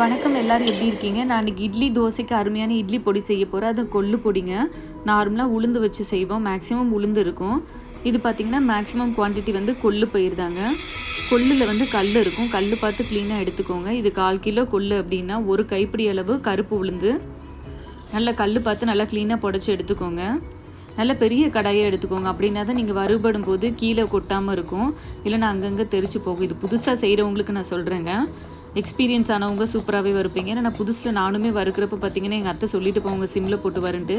வணக்கம் எல்லாரும் எப்படி இருக்கீங்க? நான் இன்னைக்கு இட்லி தோசைக்கு அருமையான இட்லி பொடி செய்ய போகிறேன் அது கொள்ளு பொடிங்க. நார்மலாக உளுந்து வச்சு செய்வோம். மேக்ஸிமம் உளுந்து இருக்கும். இது பார்த்திங்கன்னா மேக்ஸிமம் குவான்டிட்டி வந்து கொள்ளு பயிருதாங்க கொள்ளில் வந்து கல் இருக்கும். கல் பார்த்து க்ளீனாக எடுத்துக்கோங்க. இது கால் கிலோ கொள்ளு அப்படின்னா ஒரு கைப்பிடி அளவு கருப்பு உளுந்து. நல்லா கல் பார்த்து நல்லா க்ளீனாக புடச்சி எடுத்துக்கோங்க. நல்ல பெரிய கடாயை எடுத்துக்கோங்க. அப்படின்னா தான் நீங்கள் வறுபடும் போது கீழே கொட்டாமல் இருக்கும். இல்லைன்னா அங்கங்கே தெரிச்சு போகும். இது புதுசாக செய்கிறவங்களுக்கு நான் சொல்கிறேங்க எக்ஸ்பீரியன்ஸ் ஆனவங்க சூப்பராகவே வறுப்பீங்க ஏன்னா நான் புதுசில் நானுமே வறுக்கிறப்ப பார்த்தீங்கன்னா எங்கள் அத்தை சொல்லிட்டு போவாங்க சிம்மில் போட்டு வரன்ட்டு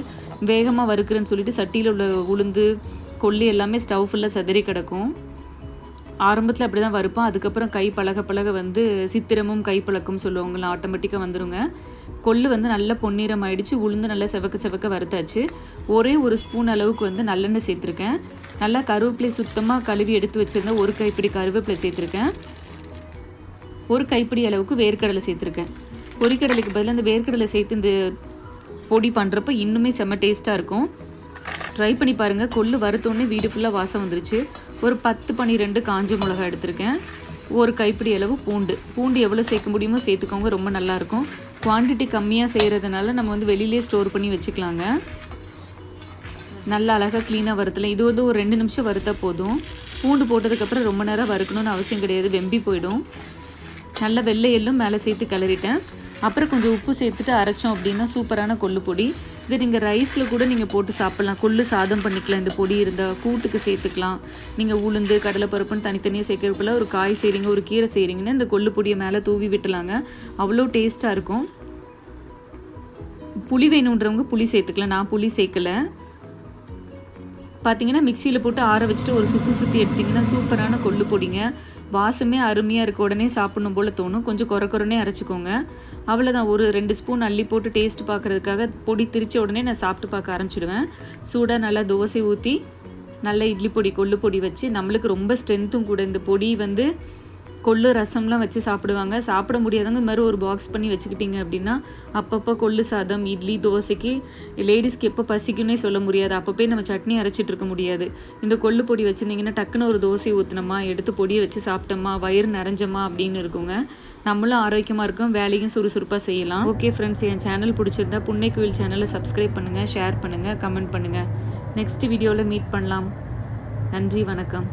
வேகமாக வறுக்கிறேன்னு சொல்லிட்டு சட்டியில் உள்ள உளுந்து கொல்லி எல்லாமே ஸ்டவ் ஃபுல்லாக செதறி கிடக்கும். ஆரம்பத்தில் அப்படி தான் வறுப்போம் அதுக்கப்புறம் கை பழக பழக வந்து சித்திரமும் கைப்பழக்கம் சொல்லுவாங்கள ஆட்டோமேட்டிக்காக வந்துடுங்க கொள்ளு வந்து நல்ல பொன்னிறம் ஆயிடுச்சு. உளுந்து நல்லா செவக்க செவக்க வறுத்தாச்சு. ஒரே ஒரு ஸ்பூன் அளவுக்கு வந்து நல்லெண்ணெய் சேர்த்துருக்கேன். நல்லா கருவேப்பிலை சுத்தமாக கழுவி எடுத்து வச்சுருந்தேன் ஒரு கைப்பிடி கருவேப்பிலை சேர்த்துருக்கேன். ஒரு கைப்பிடி அளவுக்கு வேர்க்கடலை சேர்த்துருக்கேன். பொரிக்கடலைக்கு பதிலாக அந்த வேர்க்கடலை சேர்த்து இந்த பொடி பண்ணுறப்ப இன்னுமே செம்ம டேஸ்ட்டாக இருக்கும். ட்ரை பண்ணி பாருங்கள் கொள்ளு வறுத்தோடனே வீடு ஃபுல்லாக வாசம் வந்துருச்சு. ஒரு பத்து பன்னிரெண்டு காஞ்ச மிளகா எடுத்திருக்கேன். ஒரு கைப்பிடி அளவு பூண்டு. பூண்டு எவ்வளோ சேர்க்க முடியுமோ சேர்த்துக்கோங்க. ரொம்ப நல்லாயிருக்கும் குவான்டிட்டி கம்மியாக செய்கிறதுனால நம்ம வந்து வெளியிலே ஸ்டோர் பண்ணி வச்சுக்கலாங்க. நல்லா அழகாக க்ளீனாக வறுத்தலாம். இது வந்து ஒரு ரெண்டு நிமிஷம் வறுத்தா போதும். பூண்டு போட்டதுக்கப்புறம் ரொம்ப நேரம் வறுக்கணும்னு அவசியம் கிடையாது. வெம்பி போயிடும். நல்ல வெள்ளை எள்ளும் மேலே சேர்த்து கிளறிட்டேன். அப்புறம் கொஞ்சம் உப்பு சேர்த்துட்டு அரைச்சோம் அப்படின்னா சூப்பரான கொள்ளு பொடி. இது நீங்கள் ரைஸில் கூட நீங்கள் போட்டு சாப்பிட்லாம். கொள்ளு சாதம் பண்ணிக்கலாம். இந்த பொடி இருந்தால் கூட்டுக்கு சேர்த்துக்கலாம். நீங்கள் உளுந்து கடலைப்பருப்புன்னு தனித்தனியாக சேர்க்கறதுக்குள்ள ஒரு காய் செய்கிறீங்க ஒரு கீரை செய்கிறீங்கன்னா இந்த கொள்ளு பொடியை மேலே தூவி விட்டுலாங்க. அவ்வளோ டேஸ்ட்டாக இருக்கும். புளி வேணுன்றவங்க புளி சேர்த்துக்கலாம். நான் புளி சேர்க்கலை. பார்த்தீங்கன்னா மிக்சியில் போட்டு ஆற வச்சுட்டு ஒரு சுற்றி சுற்றி எடுத்திங்கன்னா சூப்பரான கொள்ளு பொடிங்க. வாசமே அருமையாக இருக்க உடனே சாப்பிடணும் போல் தோணும். கொஞ்சம் குறை குறைனே அரைச்சிக்கோங்க. அவ்வளோதான் ஒரு ரெண்டு ஸ்பூன் அள்ளி போட்டு டேஸ்ட் பார்க்குறதுக்காக பொடி திரிச்ச உடனே நான் சாப்பிட்டு பார்க்க ஆரம்பிச்சிடுவேன். சூடாக நல்லா தோசை ஊற்றி நல்ல இட்லி பொடி கொள்ளு பொடி வச்சு நம்மளுக்கு ரொம்ப ஸ்ட்ரென்த்தும் கூட இந்த பொடி வந்து கொள்ளு ரசம்லாம் வச்சு சாப்பிடுவாங்க. சாப்பிட முடியாதவங்க இந்த மாதிரி ஒரு பாக்ஸ் பண்ணி வச்சுக்கிட்டீங்க அப்படின்னா அப்பப்போ கொள்ளு சாதம் இட்லி தோசைக்கு லேடிஸ்க்கு எப்போ பசிக்குன்னே சொல்ல முடியாது. அப்பப்போ நம்ம சட்னி அரைச்சிட்டு இருக்க முடியாது. இந்த கொள்ளு பொடி வச்சுருந்தீங்கன்னா டக்குன்னு ஒரு தோசை ஊற்றினோமா எடுத்து பொடியை வச்சு சாப்பிட்டோமா வயிறு நிறைஞ்சோமா அப்படின்னு இருக்குங்க. நம்மளும் ஆரோக்கியமாக இருக்கும். வேலையும் சுறுசுறுப்பாக செய்யலாம். ஓகே ஃப்ரெண்ட்ஸ் என் சேனல் பிடிச்சிருந்தா புன்னை கோயில் சேனலை சப்ஸ்கிரைப் பண்ணுங்கள் ஷேர் பண்ணுங்கள் கமெண்ட் பண்ணுங்கள் நெக்ஸ்ட் வீடியோவில் மீட் பண்ணலாம். நன்றி வணக்கம்.